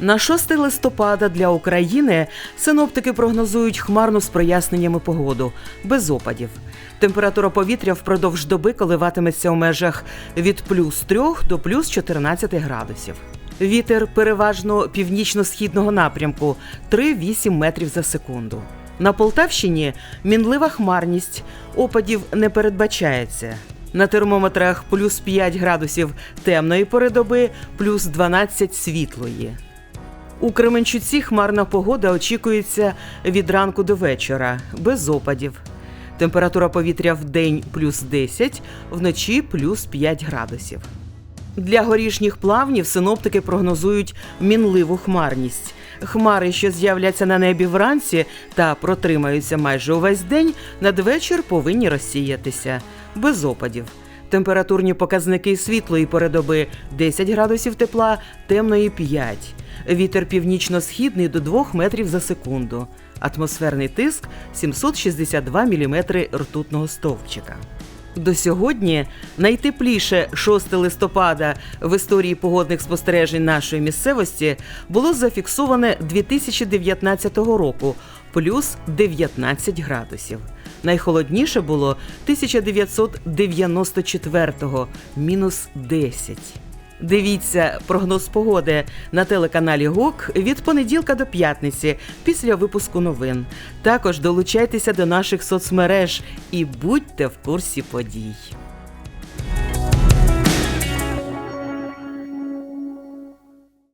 На 6 листопада для України синоптики прогнозують хмарну з проясненнями погоду, без опадів. Температура повітря впродовж доби коливатиметься у межах від плюс 3 до плюс 14 градусів. Вітер переважно північно-східного напрямку 3-8 метрів за секунду. На Полтавщині мінлива хмарність, опадів не передбачається. На термометрах плюс 5 градусів темної пори доби, плюс 12 світлої. У Кременчуці хмарна погода очікується від ранку до вечора, без опадів. Температура повітря в день плюс 10, вночі плюс 5 градусів. Для горішніх плавнів синоптики прогнозують мінливу хмарність. Хмари, що з'являться на небі вранці та протримаються майже увесь день, надвечір повинні розсіятися без опадів. Температурні показники світлої пори доби 10 градусів тепла, темної 5. Вітер північно-східний до 2 метрів за секунду. Атмосферний тиск 762 мм ртутного стовпчика. До сьогодні найтепліше 6 листопада в історії погодних спостережень нашої місцевості було зафіксоване 2019 року плюс 19 градусів. Найхолодніше було 1994 мінус 10. Дивіться прогноз погоди на телеканалі Гук від понеділка до п'ятниці після випуску новин. Також долучайтеся до наших соцмереж і будьте в курсі подій.